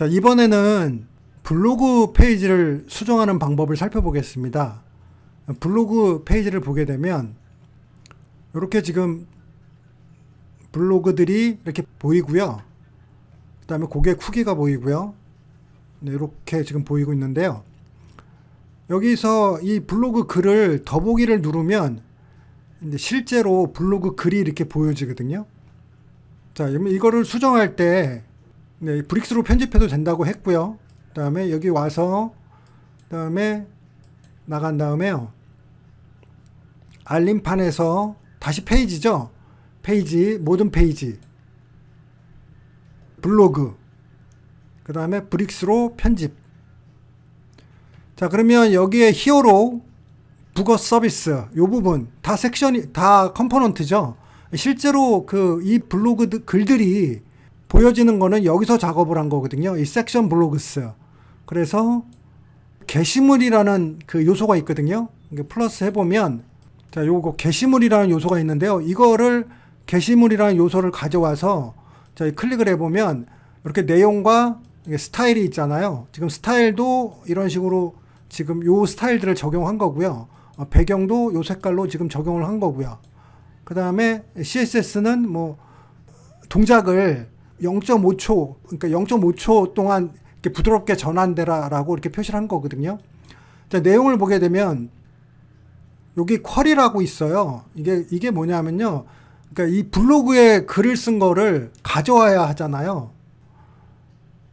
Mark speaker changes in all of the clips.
Speaker 1: 자, 이번에는 블로그 페이지를 수정하는 방법을 살펴보겠습니다. 블로그 페이지를 보게 되면 이렇게 지금 블로그들이 이렇게 보이고요. 그 다음에 고개 후기가 보이고요. 네, 이렇게 지금 보이고 있는데요. 여기서 이 블로그 글을 더보기를 누르면 이제 실제로 블로그 글이 이렇게 보여지거든요. 자, 이거를 수정할 때 네, 브릭스로 편집해도 된다고 했고요. 그다음에 여기 와서 그다음에 나간 다음에요. 알림판에서 다시 페이지죠. 페이지 모든 페이지 블로그 그다음에 브릭스로 편집. 자, 그러면 여기에 히어로 북어 서비스 요 부분 다 섹션이 다 컴포넌트죠. 실제로 그 이 블로그 글들이 보여지는 거는 여기서 작업을 한 거거든요. 이 섹션 블로그스. 그래서 게시물이라는 그 요소가 있거든요. 플러스 해보면 자, 요거 게시물이라는 요소가 있는데요. 이거를 게시물이라는 요소를 가져와서 자, 클릭을 해보면 이렇게 내용과 스타일이 있잖아요. 지금 스타일도 이런 식으로 지금 요 스타일들을 적용한 거고요. 어, 배경도 요 색깔로 지금 적용을 한 거고요. 그 다음에 CSS는 뭐 동작을 0.5초, 그러니까 0.5초 동안 이렇게 부드럽게 전환되라라고 이렇게 표시를 한 거거든요. 자, 내용을 보게 되면 여기 쿼리라고 있어요. 이게 이게 뭐냐면요. 그러니까 이 블로그에 글을 쓴 거를 가져와야 하잖아요.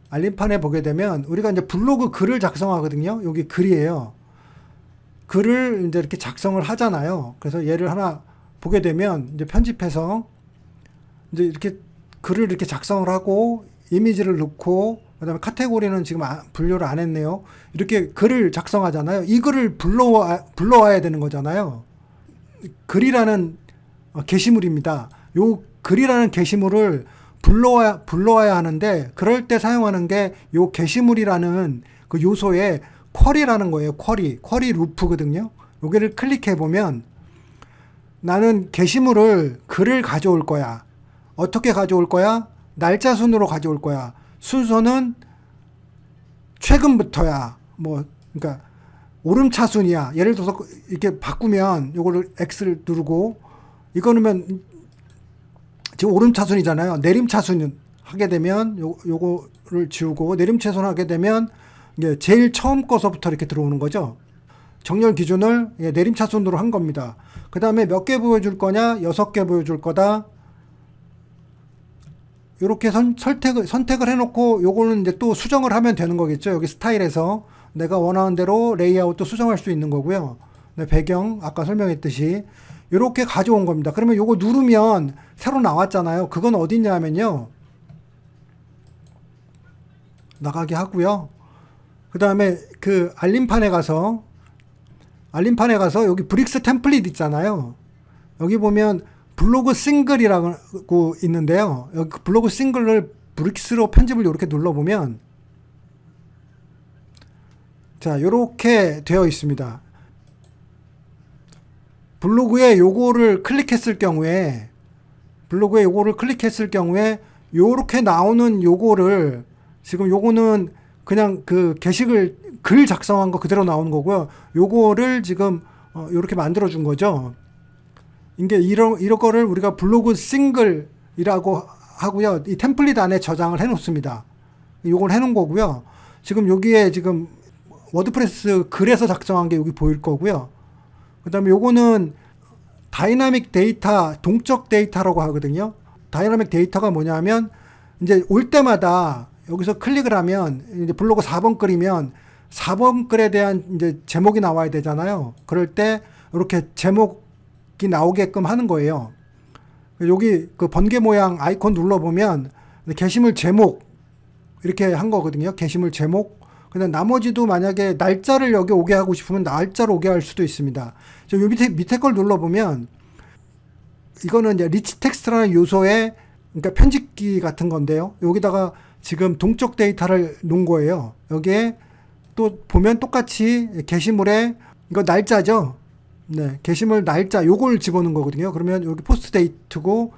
Speaker 1: 알림판에 보게 되면 우리가 이제 블로그 글을 작성하거든요. 여기 글이에요. 글을 이제 이렇게 작성을 하잖아요. 그래서 얘를 하나 보게 되면 이제 편집해서 이제 이렇게 글을 이렇게 작성을 하고 이미지를 넣고 그다음에 카테고리는 지금 아- 분류를 안 했네요. 이렇게 글을 작성하잖아요. 이 글을 불러와 불러와야 되는 거잖아요. 글이라는 어, 게시물입니다. 요 글이라는 게시물을 불러와야 불러와야 하는데 그럴 때 사용하는 게 요 게시물이라는 그 요소에 쿼리라는 거예요. 쿼리 쿼리 루프거든요. 여기를 클릭해 보면 나는 게시물을 글을 가져올 거야. 어떻게 가져올 거야? 날짜 순으로 가져올 거야. 순서는 최근부터야. 뭐 그러니까 오름차순이야. 예를 들어서 이렇게 바꾸면 요거를 X를 누르고 이거는 지금 오름차순이잖아요. 내림차순 하게 되면 요 요거를 지우고 내림차순 하게 되면 이게 제일 처음 거서부터 이렇게 들어오는 거죠. 정렬 기준을 예, 내림차순으로 한 겁니다. 그 다음에 몇 개 보여줄 거냐? 여섯 개 보여줄 거다. 이렇게 선, 선택을, 선택을 해놓고 요거는 이제 또 수정을 하면 되는 거겠죠. 여기 스타일에서 내가 원하는 대로 레이아웃도 수정할 수 있는 거고요. 네, 배경 아까 설명했듯이 이렇게 가져온 겁니다. 그러면 요거 누르면 새로 나왔잖아요. 그건 어딨냐면요. 나가게 하고요. 그 다음에 그 알림판에 가서 알림판에 가서 여기 브릭스 템플릿 있잖아요. 여기 보면 블로그 싱글이라고 있는데요. 여기 그 블로그 싱글을 브릭스로 편집을 이렇게 눌러보면 자, 이렇게 되어 있습니다. 블로그에 요거를 클릭했을 경우에 블로그에 요거를 클릭했을 경우에 요렇게 나오는 요거를 지금 요거는 그냥 그 게시글 글 작성한 거 그대로 나오는 거고요. 요거를 지금 어, 요렇게 만들어 준 거죠. 이게 이런 이런 거를 우리가 블로그 싱글이라고 하고요. 이 템플릿 안에 저장을 해 놓습니다. 요걸 해 놓은 거고요. 지금 여기에 지금 워드프레스 글에서 작성한 게 여기 보일 거고요. 그다음에 요거는 다이나믹 데이터 동적 데이터라고 하거든요. 다이나믹 데이터가 뭐냐면 이제 올 때마다 여기서 클릭을 하면 이제 블로그 4번 글이면 4번 글에 대한 이제 제목이 나와야 되잖아요. 그럴 때 이렇게 제목이 나오게끔 하는 거예요. 여기 그 번개 모양 아이콘 눌러보면 게시물 제목 이렇게 한 거거든요. 게시물 제목. 근데 나머지도 만약에 날짜를 여기 오게 하고 싶으면 날짜로 오게 할 수도 있습니다. 저 밑에 밑에 걸 눌러보면 이거는 이제 리치 텍스트라는 요소의 그러니까 편집기 같은 건데요. 여기다가 지금 동적 데이터를 놓은 거예요. 여기에 또 보면 똑같이 게시물에 이거 날짜죠. 네, 게시물 날짜 요걸 집어넣은 거거든요. 그러면 여기 포스트 데이트고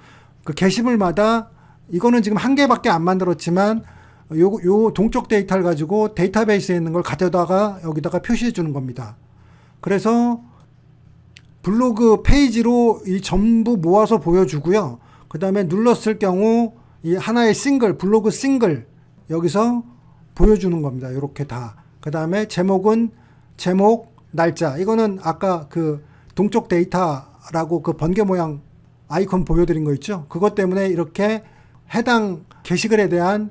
Speaker 1: 그 게시물마다 이거는 지금 한 개밖에 안 만들었지만 요, 요 동적 데이터를 가지고 데이터베이스에 있는 걸 가져다가 여기다가 표시해 주는 겁니다. 그래서 블로그 페이지로 이 전부 모아서 보여주고요. 그 다음에 눌렀을 경우 이 하나의 싱글, 블로그 싱글 여기서 보여주는 겁니다. 이렇게 다. 그 다음에 제목은 제목, 날짜. 이거는 아까 그 동쪽 데이터라고 그 번개 모양 아이콘 보여드린 거 있죠? 그것 때문에 이렇게 해당 게시글에 대한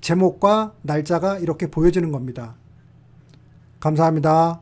Speaker 1: 제목과 날짜가 이렇게 보여지는 겁니다. 감사합니다.